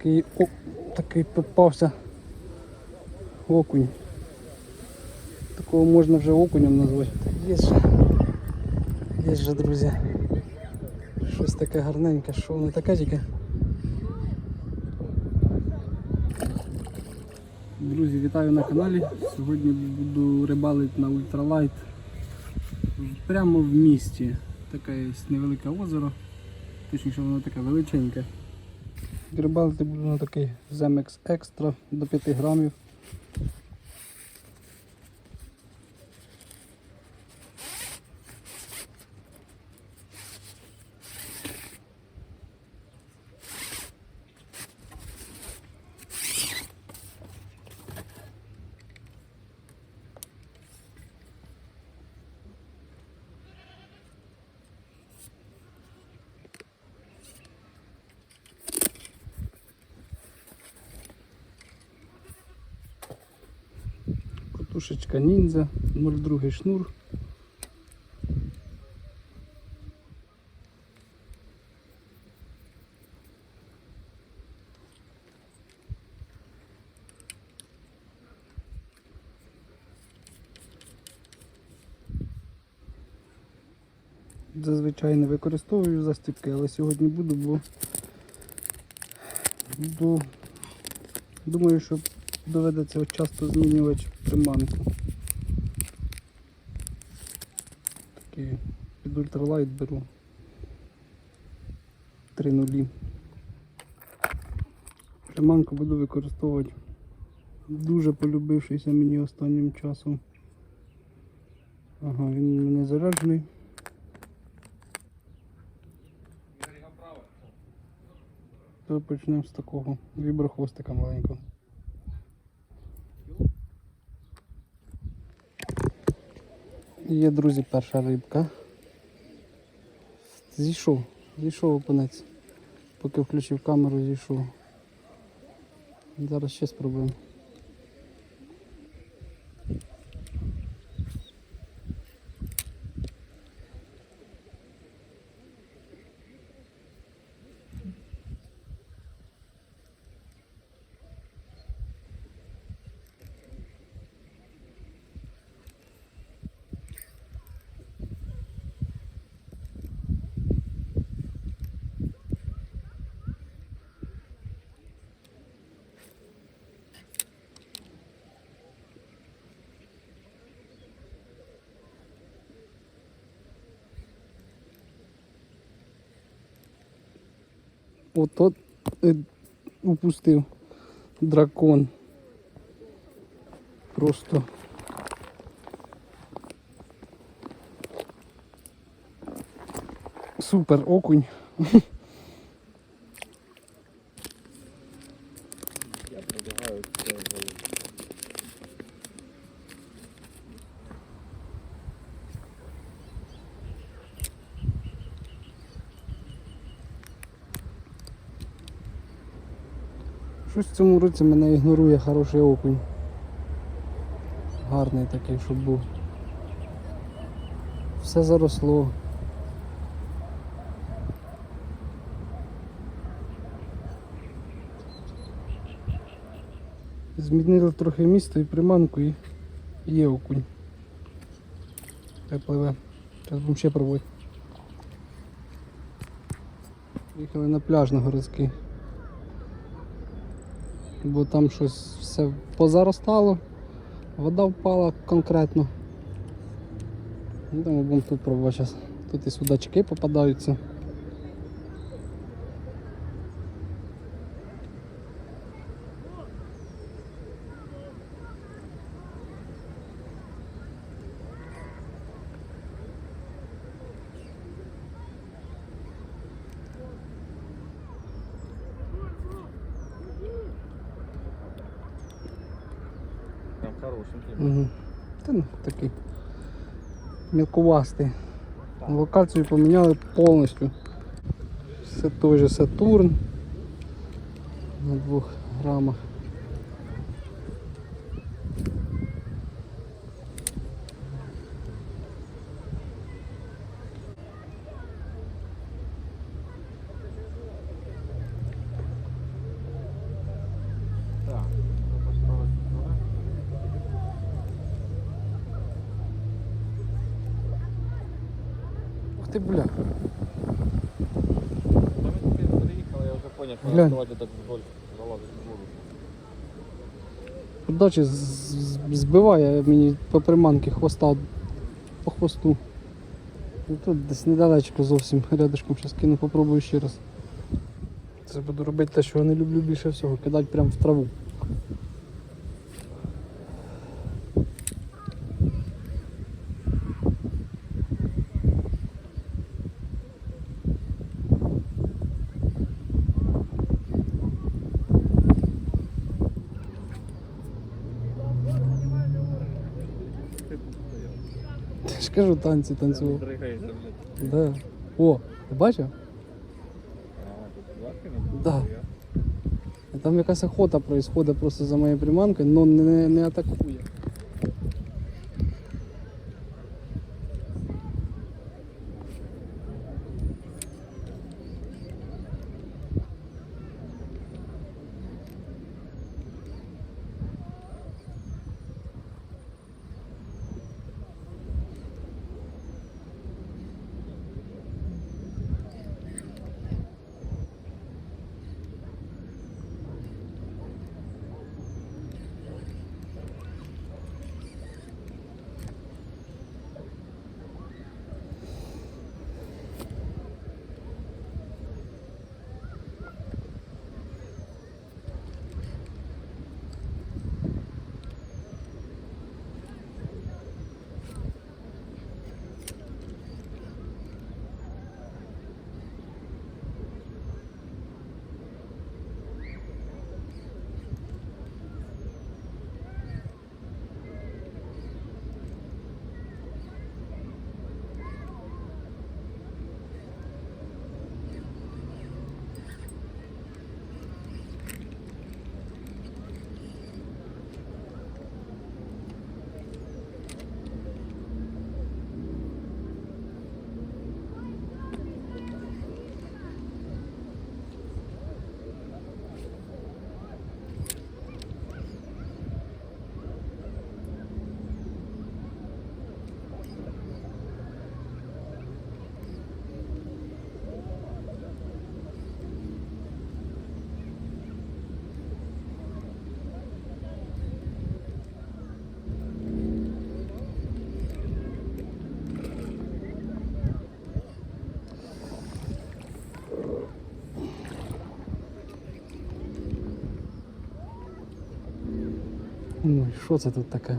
Такий, о, такий попався окунь. Такого можна вже окунем назвати. Є же, є же, друзі. Щось таке гарненьке, що воно таке тільки. Друзі, вітаю на каналі. Сьогодні буду рибалити на ультралайт прямо в місті. Таке невелике озеро. Точніше воно таке величеньке. Рибалити буду на такий Zemex Extra до 5 грамів. Катушечка ніндзя, 0,2 шнур. Зазвичай не використовую застібки, але сьогодні буду, бо буду, думаю, що доведеться часто змінювати приманку. Такий під ультралайт беру 3 нулі. Приманку буду використовувати дуже полюбившийся мені останнім часом. Ага, він мене заряджений. То почнемо з такого віброхвостика маленького. Є, друзі, перша рибка. Зійшов, зійшов опинець. Поки включив камеру, зійшов. Зараз ще спробуємо. Ото е, упустив дракон. Просто. Супер окунь. Я пробігаю це Щось в цьому році мене ігнорує хороший окунь. Гарний такий, щоб був. Все заросло. Змінили трохи місто і приманку і є окунь. Хай пливе. Зараз будемо ще пробувати. Їхали на пляж на городський бо там щось все позаростало, вода впала конкретно. Думаю, будемо тут пробувати зараз. Тут і судачки попадаються. Хорошенький. Угу. Та ну такий мілкувастий. Локацію поміняли повністю. Все той же Сатурн на двох грамах. Ти бля. Приїхали, я вже поняв, що давайте так вдоль залазити з- з- збиває мені по приманки хвоста по хвосту. Ну, Тут десь недалечко зовсім рядышком зараз кину, попробую ще раз. Це буду робити те, що я не люблю більше всього, кидати прямо в траву. Ж кажу, танці танцював. Да. О, ти бачив? Да. Там якась охота происходит просто за моєю приманкою, але не, не атакує. Ну що це тут таке?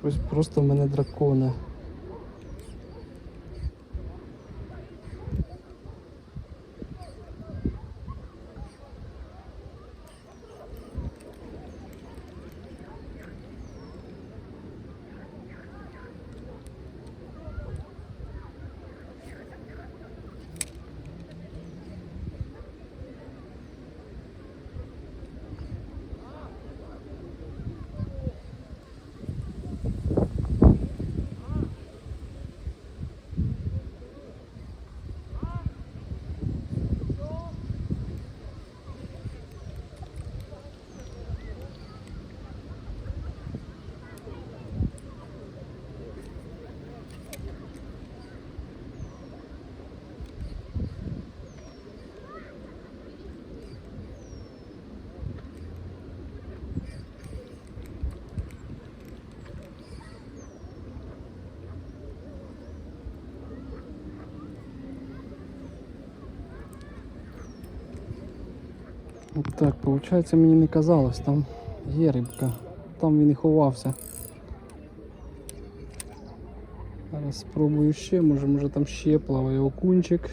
Щось просто в мене драконе. Так, виходить, мені не казалось, там є рибка, там він і ховався. Зараз спробую ще, може, може там ще плаває окунчик.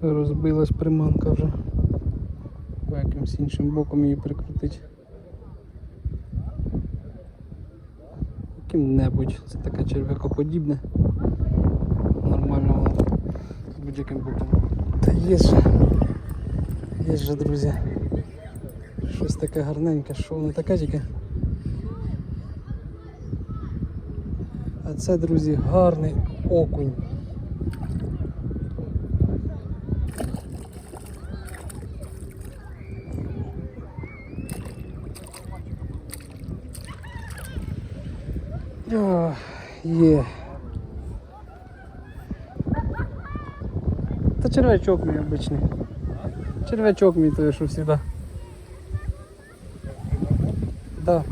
Розбилась приманка вже. Треба якимось іншим боком її прикрутити. Яким-небудь. Це таке черв'якоподібне. Нормально воно будь-яким боком. Та є ж. Є же, друзі. Щось таке гарненьке, що воно таке тільки. А це, друзі, гарний окунь. є. Та червячок мій обичний. Червячок мій той, що завжди. Да.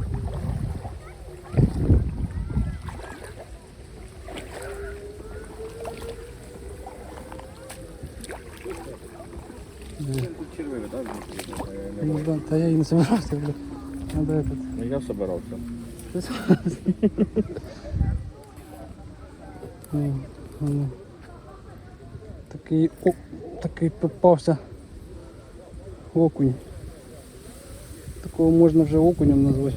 Тут червиві, так? Ну, да, та я і не собирався, бля. Надо этот. Ну я собирався. Ну. Такий, о, такий попався окунь. Такого можна вже окунем назвати.